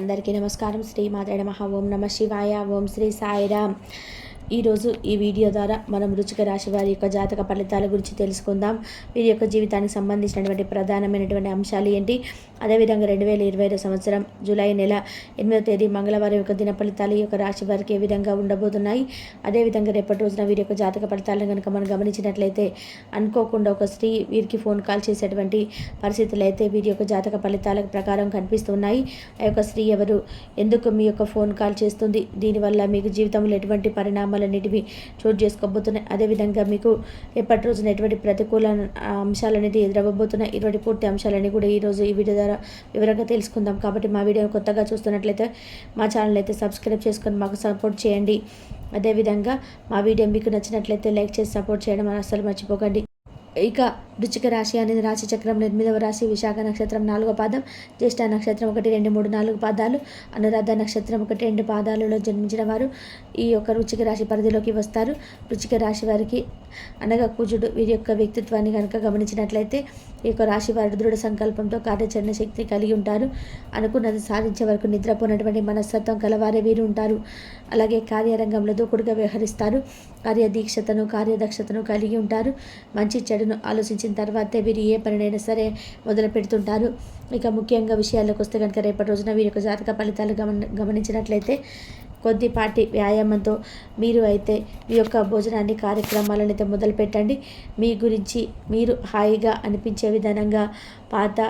అందరికీ నమస్కారం. శ్రీ మాతాడ మహా ఓం నమ శివాయ. ఓం శ్రీ సాయిరామ్ ఈరోజు ఈ వీడియో ద్వారా మనం రుచిక రాశి వారి యొక్క జాతక ఫలితాల గురించి తెలుసుకుందాం. వీరి యొక్క జీవితానికి సంబంధించినటువంటి ప్రధానమైనటువంటి అంశాలు ఏంటి? అదేవిధంగా రెండు వేల ఇరవై ఐదు సంవత్సరం జూలై నెల ఎనిమిదో తేదీ మంగళవారం యొక్క దిన ఫలితాలు ఈ యొక్క రాశి వారికి ఏ విధంగా ఉండబోతున్నాయి? అదేవిధంగా రేపటి రోజున వీరి యొక్క జాతక ఫలితాలను కనుక మనం గమనించినట్లయితే అనుకోకుండా ఒక స్త్రీ వీరికి ఫోన్ కాల్ చేసేటువంటి పరిస్థితులు అయితే వీరి యొక్క జాతక ఫలితాల ప్రకారం కనిపిస్తున్నాయి. ఆ యొక్క స్త్రీ ఎవరు? ఎందుకు మీ యొక్క ఫోన్ కాల్ చేస్తుంది? దీనివల్ల మీకు జీవితంలో ఎటువంటి పరిణామాలన్నిటివి చోటు చేసుకోబోతున్నాయి? అదేవిధంగా మీకు ఎప్పటి రోజున ఎటువంటి ప్రతికూల అంశాలు అనేది ఎదురవ్వబోతున్నాయి? ఇటువంటి పూర్తి అంశాలన్నీ కూడా ఈరోజు ఈ వీడియో ద్వారా వివరంగా తెలుసుకుందాం. కాబట్టి మా వీడియోని కొత్తగా చూస్తున్నట్లయితే మా ఛానల్ అయితే సబ్స్క్రైబ్ చేసుకొని మాకు సపోర్ట్ చేయండి. అదేవిధంగా మా వీడియో మీకు నచ్చినట్లయితే లైక్ చేసి సపోర్ట్ చేయడం అసలు మర్చిపోకండి. ఇక వృచ్చిక రాశి అనేది. రాశి చక్రం ఎనిమిదవ రాశి విశాఖ నక్షత్రం నాలుగో పాదం జ్యేష్ఠ నక్షత్రం ఒకటి రెండు మూడు నాలుగు పాదాలు అనురాధ నక్షత్రం ఒకటి రెండు పాదాలలో జన్మించిన వారు ఈ యొక్క వృచ్చిక రాశి పరిధిలోకి వస్తారు. వృచ్చిక రాశి వారికి అనగా కుజుడు వీరి యొక్క వ్యక్తిత్వాన్ని కనుక గమనించినట్లయితే ఈ యొక్క రాశి వారి దృఢ సంకల్పంతో కార్యాచరణ శక్తి కలిగి ఉంటారు. అనుకున్నది సాధించే వరకు నిద్రపోయినటువంటి మనస్తత్వం కలవారే వీరు ఉంటారు. అలాగే కార్యరంగంలో దూకుడుగా వ్యవహరిస్తారు. కార్యదీక్షతను కార్యదక్షతను కలిగి ఉంటారు. మంచి చెడును ఆలోచించి ఆలోచించిన తర్వాతే వీరు ఏ పనినైనా సరే మొదలు పెడుతుంటారు. ఇక ముఖ్యంగా విషయాల్లోకి వస్తే కనుక రేపటి రోజున వీరి యొక్క జాతక ఫలితాలు గమని గమనించినట్లయితే కొద్దిపాటి వ్యాయామంతో మీరు అయితే మీ యొక్క భోజనాన్ని కార్యక్రమాలను అయితే మొదలు పెట్టండి. మీ గురించి మీరు హాయిగా అనిపించే విధానంగా పాత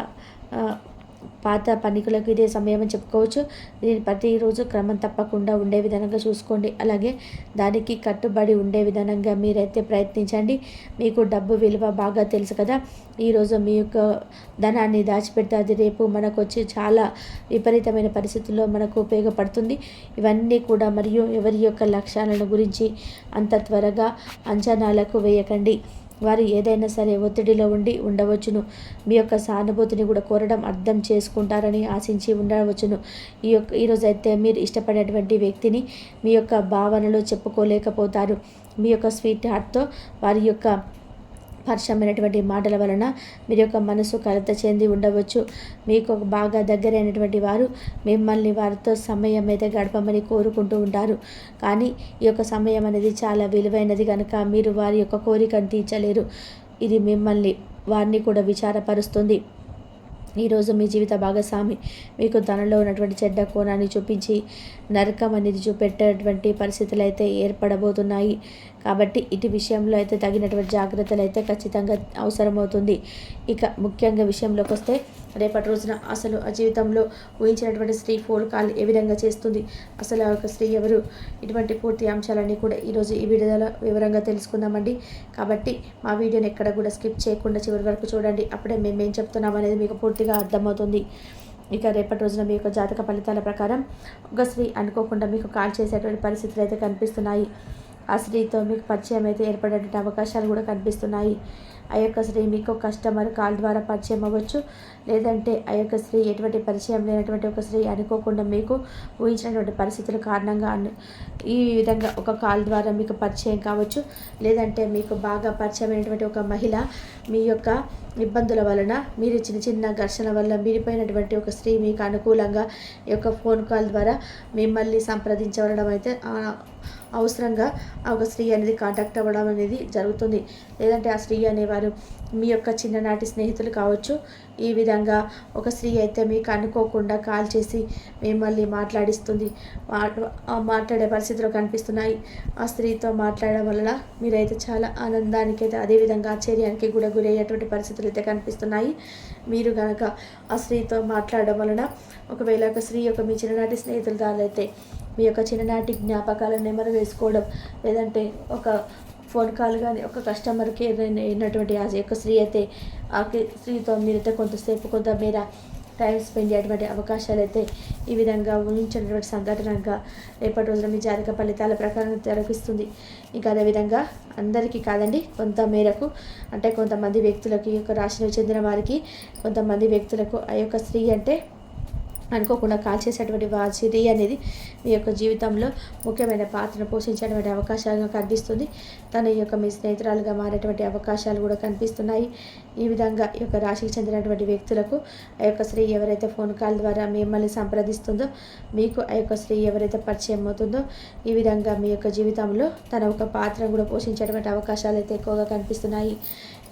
పాత పనికులకు ఇదే సమయం అని చెప్పుకోవచ్చు. దీన్ని ప్రతిరోజు క్రమం తప్పకుండా ఉండే విధంగా చూసుకోండి. అలాగే దానికి కట్టుబడి ఉండే విధంగా మీరైతే ప్రయత్నించండి. మీకు డబ్బు విలువ బాగా తెలుసు కదా. ఈరోజు మీ యొక్క ధనాన్ని దాచిపెడితే అది రేపు మనకు వచ్చి చాలా విపరీతమైన పరిస్థితుల్లో మనకు ఉపయోగపడుతుంది. ఇవన్నీ కూడా మరియు ఎవరి యొక్క లక్ష్యాలను గురించి అంత త్వరగా అంచనాలకు వేయకండి. వారు ఏదైనా సరే ఒత్తిడిలో ఉండి ఉండవచ్చును. మీ యొక్క సానుభూతిని కూడా కోరడం అర్థం చేసుకుంటారని ఆశించి ఉండవచ్చును. ఈ యొక్క ఈరోజు అయితే మీరు ఇష్టపడేటువంటి వ్యక్తిని మీ యొక్క భావనలో చెప్పుకోలేకపోతారు. మీ యొక్క స్వీట్ హార్ట్తో వారి యొక్క పరుషమైనటువంటి మాటల వలన మీరు యొక్క మనసు కలత చెంది ఉండవచ్చు. మీకు బాగా దగ్గరైనటువంటి వారు మిమ్మల్ని వారితో సమయం అయితే గడపమని కోరుకుంటూ ఉంటారు. కానీ ఈ యొక్క సమయం అనేది చాలా విలువైనది కనుక మీరు వారి యొక్క కోరికను తీర్చలేరు. ఇది మిమ్మల్ని వారిని కూడా విచారపరుస్తుంది. ఈరోజు మీ జీవిత భాగస్వామి మీకు తనలో ఉన్నటువంటి చెడ్డ కోణాన్ని చూపించి నరకం అనేది చూపెట్టేటువంటి పరిస్థితులు అయితే ఏర్పడబోతున్నాయి. కాబట్టి ఇటు విషయంలో అయితే తగినటువంటి జాగ్రత్తలు అయితే ఖచ్చితంగా అవసరమవుతుంది. ఇక ముఖ్యంగా విషయంలోకి వస్తే రేపటి రోజున అసలు ఆ జీవితంలో ఊహించినటువంటి స్త్రీ ఫోన్ కాల్ ఏ విధంగా చేస్తుంది? అసలు ఆ యొక్క స్త్రీ ఎవరు? ఇటువంటి పూర్తి అంశాలన్నీ కూడా ఈరోజు ఈ వీడియోలో వివరంగా తెలుసుకుందామండి. కాబట్టి మా వీడియోని ఎక్కడ కూడా స్కిప్ చేయకుండా చివరి వరకు చూడండి. అప్పుడే మేము ఏం చెప్తున్నాం అనేది మీకు పూర్తిగా అర్థమవుతుంది. ఇక రేపటి రోజున మీ యొక్క జాతక ఫలితాల ప్రకారం ఒక స్త్రీ అనుకోకుండా మీకు కాల్ చేసేటువంటి పరిస్థితులు అయితే కనిపిస్తున్నాయి. ఆ స్త్రీతో మీకు పరిచయం అయితే ఏర్పడేటువంటి అవకాశాలు కూడా కనిపిస్తున్నాయి. ఆ యొక్క స్త్రీ మీకు కస్టమర్ కాల్ ద్వారా పరిచయం అవ్వచ్చు. లేదంటే ఆ యొక్క స్త్రీ ఎటువంటి పరిచయం లేనటువంటి ఒక స్త్రీ అనుకోకుండా మీకు ఊహించినటువంటి పరిస్థితుల కారణంగా ఈ విధంగా ఒక కాల్ ద్వారా మీకు పరిచయం కావచ్చు. లేదంటే మీకు బాగా పరిచయమైనటువంటి ఒక మహిళ మీ యొక్క ఇబ్బందుల వలన మీరు చిన్న చిన్న ఘర్షణ వల్ల మీరిపోయినటువంటి ఒక స్త్రీ మీకు అనుకూలంగా ఈ యొక్క ఫోన్ కాల్ ద్వారా మిమ్మల్ని సంప్రదించవడం అయితే అవసరంగా ఒక స్త్రీ అనేది కాంటాక్ట్ అవ్వడం అనేది జరుగుతుంది. లేదంటే ఆ స్త్రీ అనేవారు మీ యొక్క చిన్ననాటి స్నేహితులు కావచ్చు ఈ విధంగా ఒక స్త్రీ అయితే మీకు అనుకోకుండా కాల్ చేసి మిమ్మల్ని మాట్లాడిస్తుంది. మాట్లాడే పరిస్థితులు కనిపిస్తున్నాయి. ఆ స్త్రీతో మాట్లాడడం వలన మీరైతే చాలా ఆనందానికి అయితే అదేవిధంగా ఆశ్చర్యానికి కూడా గురయ్యేటువంటి పరిస్థితులు అయితే కనిపిస్తున్నాయి. మీరు కనుక ఆ స్త్రీతో మాట్లాడడం వలన ఒకవేళ ఒక స్త్రీ యొక్క మీ చిన్ననాటి స్నేహితుల ద్వారా అయితే మీ యొక్క చిన్ననాటి జ్ఞాపకాలను నెమరు వేసుకోవడం లేదంటే ఒక ఫోన్ కాల్ కానీ ఒక కస్టమర్కి ఏదైనా అయినటువంటి ఆ యొక్క స్త్రీ అయితే ఆ స్త్రీతో మీరైతే కొంతసేపు కొంత మేర టైం స్పెండ్ చేయటువంటి అవకాశాలు అయితే ఈ విధంగా ఊహించినటువంటి సంఘటనగా రేపటి రోజున మీ జాతక ఫలితాల ప్రకారం తెరపిస్తుంది. ఇంకా అదేవిధంగా అందరికీ కాదండి కొంత మేరకు అంటే కొంతమంది వ్యక్తులకు ఈ యొక్క రాశిలో చెందిన వారికి కొంతమంది వ్యక్తులకు ఆ యొక్క స్త్రీ అంటే అనుకోకుండా కాల్ చేసేటువంటి వాచిరి అనేది మీ యొక్క జీవితంలో ముఖ్యమైన పాత్ర పోషించేటువంటి అవకాశాలుగా కనిపిస్తుంది. తన యొక్క మీ స్నేహితురాలుగా మారేటువంటి అవకాశాలు కూడా కనిపిస్తున్నాయి. ఈ విధంగా ఈ యొక్క రాశికి చెందినటువంటి వ్యక్తులకు ఆ యొక్క స్త్రీ ఎవరైతే ఫోన్ కాల్ ద్వారా మిమ్మల్ని సంప్రదిస్తుందో మీకు ఆ యొక్క స్త్రీ ఎవరైతే పరిచయం అవుతుందో ఈ విధంగా మీ యొక్క జీవితంలో తన ఒక పాత్ర కూడా పోషించేటువంటి అవకాశాలు అయితే ఎక్కువగా కనిపిస్తున్నాయి.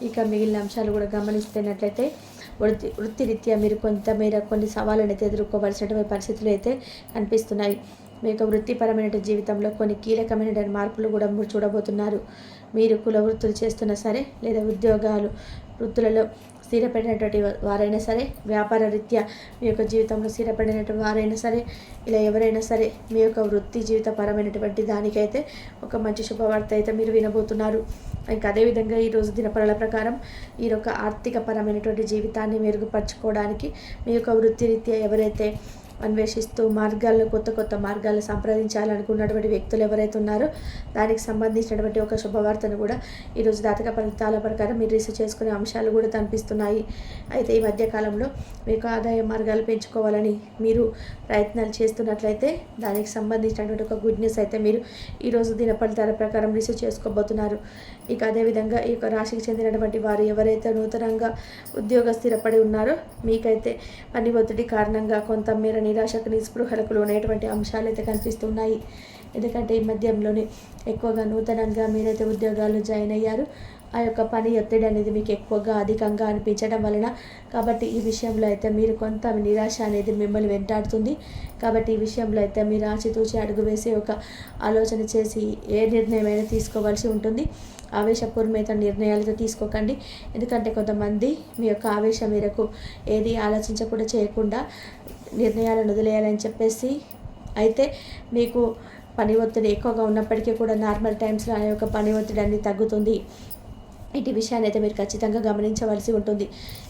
ఇక మిగిలిన అంశాలు కూడా గమనిస్తున్నట్లయితే వృత్తి వృత్తిరీత్యా మీరు కొంతమేర కొన్ని సవాళ్ళను అయితే ఎదుర్కోవలసినటువంటి పరిస్థితులు అయితే కనిపిస్తున్నాయి. మీ యొక్క వృత్తిపరమైన జీవితంలో కొన్ని కీలకమైన మార్పులు కూడా మీరు చూడబోతున్నారు. మీరు కుల వృత్తులు చేస్తున్నా సరే లేదా ఉద్యోగాలు వృత్తులలో స్థిరపడినటువంటి వారైనా సరే వ్యాపార రీత్యా మీ యొక్క జీవితంలో స్థిరపడినటువంటి వారైనా సరే ఇలా ఎవరైనా సరే మీ యొక్క వృత్తి జీవితపరమైనటువంటి దానికైతే ఒక మంచి శుభవార్త అయితే మీరు వినబోతున్నారు. ఇంకా అదేవిధంగా ఈరోజు దినపరల ప్రకారం ఈ యొక్క ఆర్థిక పరమైనటువంటి జీవితాన్ని మెరుగుపరచుకోవడానికి మీ యొక్క వృత్తిరీత్యా ఎవరైతే అన్వేషిస్తూ మార్గాల్లో కొత్త కొత్త మార్గాలు సంప్రదించాలనుకున్నటువంటి వ్యక్తులు ఎవరైతే ఉన్నారో దానికి సంబంధించినటువంటి ఒక శుభవార్తను కూడా ఈరోజు దాతక ఫలితాల ప్రకారం మీరు రీసెర్చ్ చేసుకునే అంశాలు కూడా కనిపిస్తున్నాయి. అయితే ఈ మధ్యకాలంలో మీకు ఆదాయ మార్గాలు పెంచుకోవాలని మీరు ప్రయత్నాలు చేస్తున్నట్లయితే దానికి సంబంధించినటువంటి ఒక గుడ్ న్యూస్ అయితే మీరు ఈరోజు దిన ఫలితాల ప్రకారం రీసెర్చ్ చేసుకోబోతున్నారు. ఇక అదేవిధంగా ఈ యొక్క రాశికి చెందినటువంటి వారు ఎవరైతే నూతనంగా ఉద్యోగ స్థిరపడి ఉన్నారో మీకైతే పని ఒత్తిడి కారణంగా కొంతమేర నిరాశకు నిస్పృహలకు లోనేటువంటి అంశాలు అయితే కనిపిస్తున్నాయి. ఎందుకంటే ఈ మధ్యంలోనే ఎక్కువగా నూతనంగా మీరైతే ఉద్యోగాలు జాయిన్ అయ్యారు. ఆ యొక్క పని ఒత్తిడి అనేది మీకు ఎక్కువగా అధికంగా అనిపించడం వలన కాబట్టి ఈ విషయంలో అయితే మీరు కొంత నిరాశ అనేది మిమ్మల్ని వెంటాడుతుంది. కాబట్టి ఈ విషయంలో అయితే మీరు ఆచితూచి అడుగు వేసి ఒక ఆలోచన చేసి ఏ నిర్ణయమైనా తీసుకోవాల్సి ఉంటుంది. ఆవేశపూర్వమైన నిర్ణయాలతో తీసుకోకండి. ఎందుకంటే కొంతమంది మీ యొక్క ఆవేశం మేరకు ఏది ఆలోచించకుండా చేయకుండా నిర్ణయాలను వదిలేయాలని చెప్పేసి అయితే మీకు పని ఒత్తిడి ఎక్కువగా ఉన్నప్పటికీ కూడా నార్మల్ టైమ్స్లో ఆ యొక్క పని ఒత్తిడి అనేది తగ్గుతుంది. ఇటు విషయాన్ని అయితే మీరు ఖచ్చితంగా గమనించవలసి ఉంటుంది.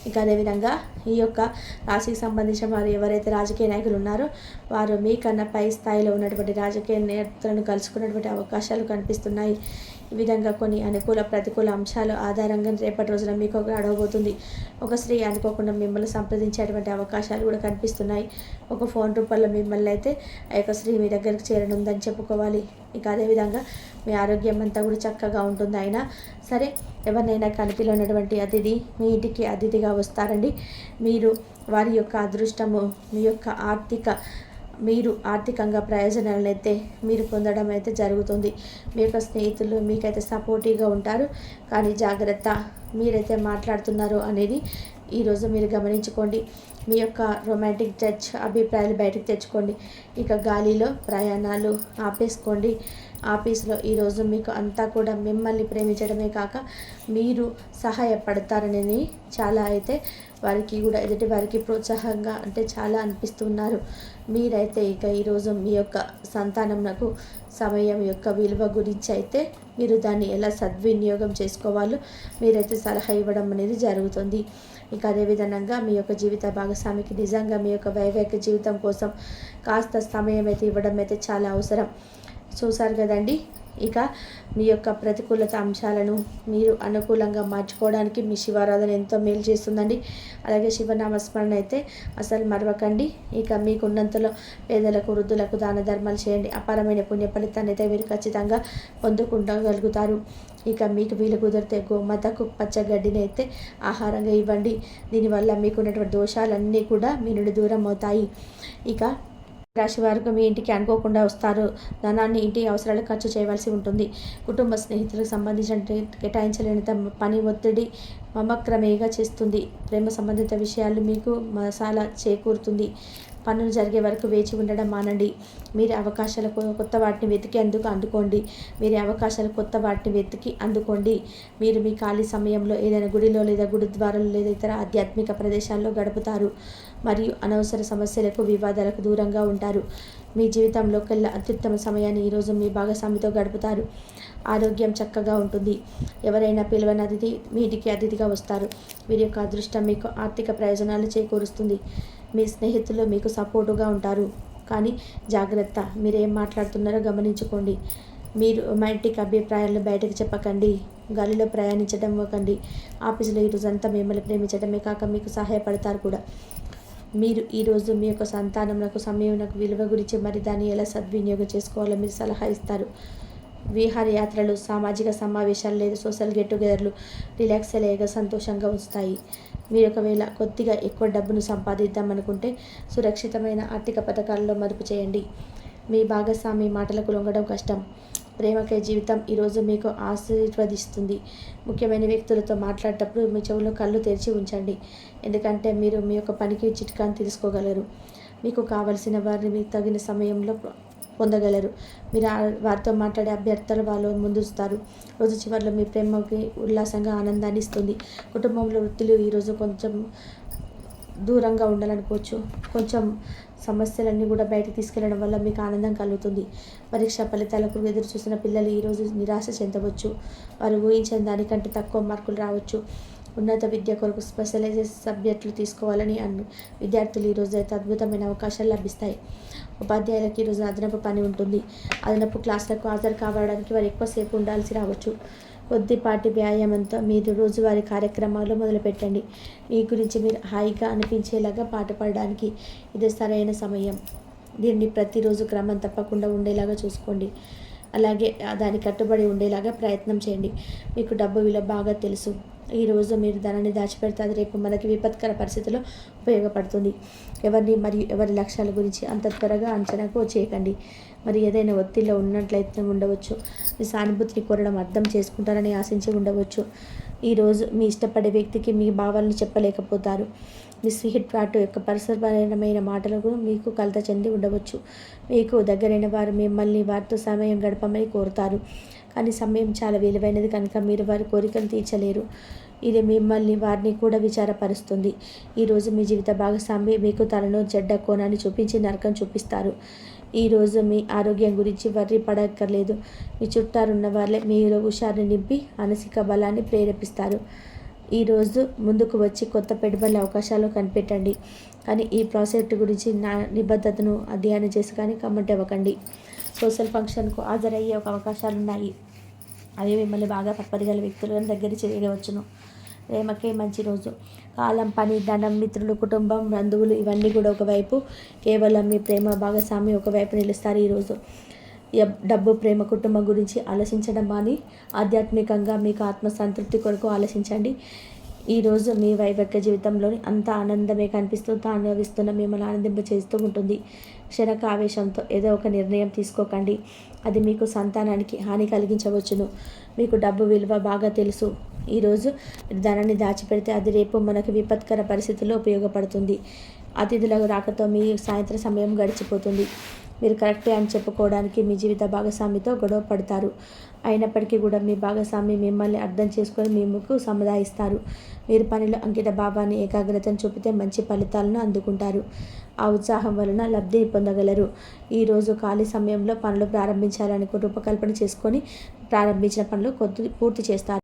ఇంకా అదేవిధంగా ఈ యొక్క రాశికి సంబంధించిన వారు ఎవరైతే రాజకీయ నాయకులు ఉన్నారో వారు మీకన్నా పై స్థాయిలో ఉన్నటువంటి రాజకీయ నేతలను కలుసుకున్నటువంటి అవకాశాలు కనిపిస్తున్నాయి. ఈ విధంగా కొన్ని అనుకూల ప్రతికూల అంశాలు ఆధారంగా రేపటి రోజున మీకు ఒక అడగబోతుంది ఒక స్త్రీ అనుకోకుండా మిమ్మల్ని సంప్రదించేటువంటి అవకాశాలు కూడా కనిపిస్తున్నాయి. ఒక ఫోన్ రూపంలో మిమ్మల్ని అయితే ఆ యొక్క స్త్రీ మీ దగ్గరికి చేరనుందని చెప్పుకోవాలి. ఇక అదేవిధంగా మీ ఆరోగ్యం అంతా కూడా చక్కగా ఉంటుంది. ఆయన సరే ఎవరినైనా కనిపిలోనటువంటి అతిథి మీ ఇంటికి అతిథిగా వస్తారండి. మీరు వారి యొక్క అదృష్టము మీ యొక్క ఆర్థిక మీరు ఆర్థికంగా ప్రయోజనాలను అయితే మీరు పొందడం అయితే జరుగుతుంది. మీ యొక్క స్నేహితులు మీకైతే సపోర్టివ్గా ఉంటారు. కానీ జాగ్రత్త మీరైతే మాట్లాడుతున్నారు అనేది ఈరోజు మీరు గమనించుకోండి. మీ యొక్క రొమాంటిక్ టచ్ అభిప్రాయాలు బయటకు తెచ్చుకోండి. ఇక గాలిలో ప్రయాణాలు ఆపేసుకోండి. ఆఫీస్లో ఈరోజు మీకు అంతా కూడా మిమ్మల్ని ప్రేమించడమే కాక మీరు సహాయపడతారని చాలా అయితే వారికి కూడా ఎదుటి వారికి ప్రోత్సాహంగా అంటే చాలా అనిపిస్తున్నారు. మీరైతే ఇక ఈరోజు మీ యొక్క సంతానంకు సమయం యొక్క విలువ గురించి అయితే మీరు దాన్ని ఎలా సద్వినియోగం చేసుకోవాలో మీరైతే సలహా ఇవ్వడం అనేది జరుగుతుంది. ఇంకా అదేవిధంగా మీ యొక్క జీవిత భాగస్వామికి నిజంగా మీ యొక్క వైవాహిక జీవితం కోసం కాస్త సమయం అయితే ఇవ్వడం అయితే చాలా అవసరం. చూసారు కదండి? ఇక మీ యొక్క ప్రతికూలత అంశాలను మీరు అనుకూలంగా మార్చుకోవడానికి మీ శివారాధన ఎంతో మేలు చేస్తుందండి. అలాగే శివనామస్మరణ అయితే అసలు మరవకండి. ఇక మీకున్నంతలో పేదలకు వృద్ధులకు దాన ధర్మాలు చేయండి. అపారమైన పుణ్య ఫలితాన్ని అయితే మీరు ఖచ్చితంగా పొందుకుంటగలుగుతారు. ఇక మీకు వీలు కుదిరితే గోమతకు పచ్చగడ్డిని అయితే ఆహారంగా ఇవ్వండి. దీనివల్ల మీకున్నటువంటి దోషాలన్నీ కూడా మీ నుండి దూరం అవుతాయి. ఇక రాశి వారికి మీ ఇంటికి అనుకోకుండా వస్తారు. ధనాన్ని ఇంటి అవసరాలకు ఖర్చు చేయవలసి ఉంటుంది. కుటుంబ స్నేహితులకు సంబంధించిన కేటాయించలేని పని ఒత్తిడి మమక్రమేగా చేస్తుంది. ప్రేమ సంబంధిత విషయాలు మీకు మసాలా చేకూరుతుంది. పనులు జరిగే వరకు వేచి ఉండడం మానండి. మీరు అవకాశాల కొత్త వాటిని వెతికి అందుకు అందుకోండి. మీరు అవకాశాలు కొత్త వాటిని వెతికి అందుకోండి. మీరు మీ ఖాళీ సమయంలో ఏదైనా గుడిలో లేదా గురుద్వారాలు లేదా ఇతర ఆధ్యాత్మిక ప్రదేశాల్లో గడుపుతారు. మరియు అనవసర సమస్యలకు వివాదాలకు దూరంగా ఉంటారు. మీ జీవితంలో కల్లా అత్యుత్తమ సమయాన్ని ఈరోజు మీ భాగస్వామితో గడుపుతారు. ఆరోగ్యం చక్కగా ఉంటుంది. ఎవరైనా పిలవని అతిథి మీ ఇంటికి అతిథిగా వస్తారు. వీరి యొక్క అదృష్టం మీకు ఆర్థిక ప్రయోజనాలు చేకూరుస్తుంది. మీ స్నేహితులు మీకు సపోర్టుగా ఉంటారు. కానీ జాగ్రత్త మీరేం మాట్లాడుతున్నారో గమనించుకోండి. మీరు రొమాంటిక్ అభిప్రాయాలను బయటకు చెప్పకండి. గాలిలో ప్రయాణించడం ఇవ్వకండి ఆఫీసులో ఈరోజంతా మిమ్మల్ని ప్రేమించడమే కాక మీకు సహాయపడతారు కూడా. మీరు ఈరోజు మీ యొక్క సంతానములకు సమయమునకు విలువ గురించి మరి దాన్ని ఎలా సద్వినియోగం చేసుకోవాలో మీరు సలహా ఇస్తారు. విహారయాత్రలు సామాజిక సమావేశాలు లేదా సోషల్ గెట్ టుగెదర్లు రిలాక్స్ అయ్యేగా సంతోషంగా ఉంచుతాయి. మీరు ఒకవేళ కొద్దిగా ఎక్కువ డబ్బును సంపాదిద్దాం అనుకుంటే సురక్షితమైన ఆర్థిక పథకాలలో మదుపు చేయండి. మీ భాగస్వామి మాటలకు లొంగడం కష్టం. ప్రేమకే జీవితం ఈరోజు మీకు ఆశీర్వదిస్తుంది. ముఖ్యమైన వ్యక్తులతో మాట్లాడేటప్పుడు మీ చెవులో కళ్ళు తెరిచి ఉంచండి. ఎందుకంటే మీరు మీ యొక్క పనికి చిట్కాను తీసుకోగలరు మీకు కావలసిన వారిని మీకు తగిన సమయంలో పొందగలరు. మీరు వారితో మాట్లాడే అభ్యర్థులు వాళ్ళు ముందుస్తారు. రోజు చివరిలో మీ ప్రేమకి ఉల్లాసంగా ఆనందాన్ని ఇస్తుంది. కుటుంబంలో వృత్తులు ఈరోజు కొంచెం దూరంగా ఉండాలనుకోవచ్చు. కొంచెం సమస్యలన్నీ కూడా బయటకు తీసుకెళ్ళడం వల్ల మీకు ఆనందం కలుగుతుంది. పరీక్ష ఫలితాలకు ఎదురు చూసిన పిల్లలు ఈరోజు నిరాశ చెందవచ్చు. వారు ఊహించిన దానికంటే తక్కువ మార్కులు రావచ్చు. ఉన్నత విద్య కొరకు స్పెషలైజెస్ సబ్జెక్టులు తీసుకోవాలని అను విద్యార్థులు ఈరోజు అయితే అద్భుతమైన అవకాశాలు లభిస్తాయి. ఉపాధ్యాయులకు ఈరోజు అదనపు పని ఉంటుంది. అదనపు క్లాసులకు హాజరు కావడానికి వారు ఎక్కువసేపు ఉండాల్సి రావచ్చు. కొద్దిపాటి వ్యాయామంతో మీరు రోజువారీ కార్యక్రమాలు మొదలుపెట్టండి. మీ గురించి మీరు హాయిగా అనిపించేలాగా పాట పాడడానికి ఇది సరైన సమయం. దీన్ని ప్రతిరోజు క్రమం తప్పకుండా ఉండేలాగా చూసుకోండి. అలాగే దానికి కట్టుబడి ఉండేలాగా ప్రయత్నం చేయండి. మీకు డబ్బు విలువ బాగా తెలుసు. ఈరోజు మీరు ధనాన్ని దాచిపెడితే అది రేపు మనకి విపత్కర పరిస్థితిలో ఉపయోగపడుతుంది. ఎవరిని మరియు ఎవరి లక్ష్యాల గురించి అంత త్వరగా అంచనాకు చేయకండి మరి ఏదైనా ఒత్తిడిలో ఉన్నట్లయితే ఉండవచ్చు. మీ సానుభూతిని కోరడం అర్థం చేసుకుంటారని ఆశించి ఉండవచ్చు. ఈరోజు మీ ఇష్టపడే వ్యక్తికి మీ భావాలను చెప్పలేకపోతారు. మీ స్వీట్ పాటు యొక్క పరిసరమైన మాటలకు మీకు కలత చెంది ఉండవచ్చు. మీకు దగ్గరైన వారు మిమ్మల్ని వారితో సమయం గడపమని కోరుతారు. కానీ సమయం చాలా విలువైనది కనుక మీరు వారి కోరికలు తీర్చలేరు. ఇది మిమ్మల్ని వారిని కూడా విచారపరుస్తుంది. ఈరోజు మీ జీవిత భాగస్వామి మీకు తనను చెడ్డ కోణాన్ని చూపించి నరకం చూపిస్తారు. ఈరోజు మీ ఆరోగ్యం గురించి వర్రి పడక్కర్లేదు. మీ చుట్టారున్న వాళ్ళే మీరు హుషారుని నింపి మానసిక బలాన్ని ప్రేరేపిస్తారు. ఈరోజు ముందుకు వచ్చి కొత్త పెట్టుబడుల అవకాశాలు కనిపెట్టండి. కానీ ఈ ప్రాజెక్ట్ గురించి నా నిబద్ధతను అధ్యయనం చేసి కానీ కమెంట్ ఇవ్వకండి. సోషల్ ఫంక్షన్కు హాజరయ్యే ఒక అవకాశాలు ఉన్నాయి అవి మిమ్మల్ని బాగా తప్పదిగల వ్యక్తులను దగ్గర చేయవచ్చును ప్రేమకే మంచి రోజు. కాలం పని ధనం మిత్రులు కుటుంబం బంధువులు ఇవన్నీ కూడా ఒకవైపు కేవలం మీ ప్రేమ భాగస్వామి ఒకవైపు నిలుస్తారు ఈరోజు. డబ్బు ప్రేమ కుటుంబం గురించి ఆలోచించడం కానీ ఆధ్యాత్మికంగా మీకు ఆత్మసంతృప్తి కొరకు ఆలోచించండి. ఈరోజు మీ వైవక్య జీవితంలోని అంత ఆనందమే కనిపిస్తూ అనుభవిస్తున్న మిమ్మల్ని ఆనందింప చేస్తూ ఉంటుంది. క్షణక ఆవేశంతో ఏదో ఒక నిర్ణయం తీసుకోకండి. అది మీకు సంతానానికి హాని కలిగించవచ్చును. మీకు డబ్బు విలువ బాగా తెలుసు. ఈరోజు ధనాన్ని దాచిపెడితే అది రేపు మనకు విపత్కర పరిస్థితుల్లో ఉపయోగపడుతుంది. అతిథుల రాకతో మీ సాయంత్రం సమయం గడిచిపోతుంది. మీరు కరెక్టే అని చెప్పుకోవడానికి మీ జీవిత భాగస్వామితో గొడవ పడతారు. అయినప్పటికీ కూడా మీ భాగస్వామి మిమ్మల్ని అర్థం చేసుకొని మీకు సముదాయిస్తారు. మీరు పనిలో అంకిత భావాన్ని ఏకాగ్రతను చూపితే మంచి ఫలితాలను అందుకుంటారు. ఆ ఉత్సాహం వలన లబ్ధి పొందగలరు. ఈరోజు ఖాళీ సమయంలో పనులు ప్రారంభించాలని రూపకల్పన చేసుకొని ప్రారంభించిన పనులు కొద్ది పూర్తి చేస్తారు.